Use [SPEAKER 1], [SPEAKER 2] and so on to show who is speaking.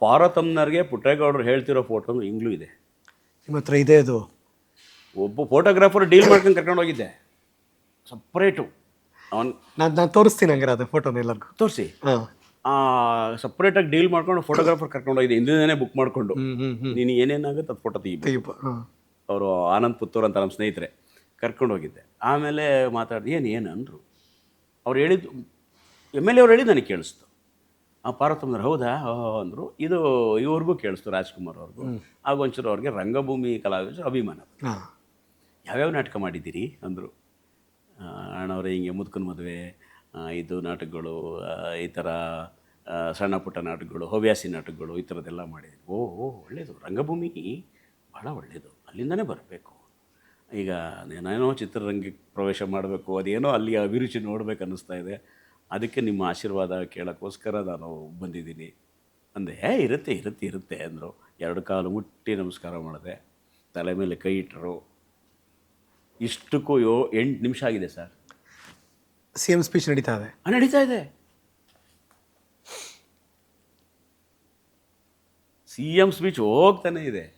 [SPEAKER 1] ಪಾರ್ವತಮ್ಮನವ್ರಿಗೆ ಪುಟ್ಟೇಗೌಡರು ಹೇಳ್ತಿರೋ ಫೋಟೋನು ಈಗಲೂ ಇದೆ.
[SPEAKER 2] ನಿಮ್ಮ ಹತ್ರ ಇದೆ ಅದು.
[SPEAKER 1] ಒಬ್ಬ ಫೋಟೋಗ್ರಾಫರ್ ಡೀಲ್ ಮಾಡ್ಕೊಂಡು ಕರ್ಕೊಂಡು ಹೋಗಿದ್ದೆ. ಸಪ್ರೇಟು ಅವನು
[SPEAKER 2] ನಾನು ನಾನು ತೋರಿಸ್ತೀನಿ ಹಂಗಾರೆ ಅದು ಫೋಟೋನ ಎಲ್ಲರಿಗೂ.
[SPEAKER 1] ತೋರಿಸಿ.
[SPEAKER 2] ಹಾಂ.
[SPEAKER 1] ಸಪ್ರೇಟಾಗಿ ಡೀಲ್ ಮಾಡ್ಕೊಂಡು ಫೋಟೋಗ್ರಾಫರ್ ಕರ್ಕೊಂಡು ಹೋಗಿದ್ದೆ. ಹಿಂದಿನೇ ಬುಕ್ ಮಾಡಿಕೊಂಡು. ನೀನು ಏನೇನಾಗುತ್ತೆ ಅದು ಫೋಟೋ
[SPEAKER 2] ಹಾಂ.
[SPEAKER 1] ಅವರು ಆನಂದ್ ಪುತ್ತೂರ್ ಅಂತ ನಮ್ಮ ಸ್ನೇಹಿತರೆ ಕರ್ಕೊಂಡು ಹೋಗಿದ್ದೆ. ಆಮೇಲೆ ಮಾತಾಡಿದೆ ಏನು ಏನು ಅಂದರು. ಅವ್ರು ಹೇಳಿದ್ದು ಎಂ ಎಲ್ ಎ ಅವ್ರು ಹೇಳಿದ್ದು ನನಗೆ ಕೇಳಿಸ್ತು. ಆ ಪಾರ್ವತಮ್ಮನವ್ರು ಹೌದಾ? ಅಂದರು. ಇದು ಇವ್ರಿಗೂ ಕೇಳಿಸ್ತು ರಾಜ್ಕುಮಾರ್ ಅವ್ರಿಗೂ. ಆಗ ಒಂಚೂರು ಅವ್ರಿಗೆ ರಂಗಭೂಮಿ ಕಲಾವಿದರು ಅಭಿಮಾನ. ಯಾವ್ಯಾವ ನಾಟಕ ಮಾಡಿದ್ದೀರಿ? ಅಂದರು. ಅಣ್ಣವ್ರೆ ಹಿಂಗೆ ಮುದುಕನ ಮದುವೆ ಇದು ನಾಟಕಗಳು ಈ ಥರ ಸಣ್ಣ ಪುಟ್ಟ ನಾಟಕಗಳು ಹವ್ಯಾಸಿ ನಾಟಕಗಳು ಈ ಥರದ್ದೆಲ್ಲ ಮಾಡಿದ್ವಿ ಓ ಓ ಒಳ್ಳೆಯದು ರಂಗಭೂಮಿ ಭಾಳ ಒಳ್ಳೆಯದು ಅಲ್ಲಿಂದನೇ ಬರಬೇಕು. ಈಗ ನಾನೇನೋ ಚಿತ್ರರಂಗಕ್ಕೆ ಪ್ರವೇಶ ಮಾಡಬೇಕು ಅದೇನೋ ಅಲ್ಲಿ ಅಭಿರುಚಿ ನೋಡ್ಬೇಕು ಅನ್ನಿಸ್ತಾ ಇದೆ. ಅದಕ್ಕೆ ನಿಮ್ಮ ಆಶೀರ್ವಾದ ಕೇಳೋಕ್ಕೋಸ್ಕರ ನಾನು ಬಂದಿದ್ದೀನಿ. ಅಂದೆ ಹೇ ಇರುತ್ತೆ ಇರುತ್ತೆ ಇರುತ್ತೆ ಅಂದರು. ಎರಡು ಕಾಲು ಮುಟ್ಟಿ ನಮಸ್ಕಾರ ಮಾಡಿದೆ. ತಲೆ ಮೇಲೆ ಕೈ ಇಟ್ಟರು. ಇಷ್ಟಕ್ಕೂ ಯೋ ಎಂಟು ನಿಮಿಷ ಆಗಿದೆ ಸರ್.
[SPEAKER 2] ಸಿ ಎಂ ಸ್ಪೀಚ್ ನಡೀತಾ ಇದೆ.
[SPEAKER 1] ಹಾಂ ನಡೀತಾ ಇದೆ. ಸಿ ಎಂ ಸ್ಪೀಚ್ ಹೋಗ್ತಾನೆ ಇದೆ.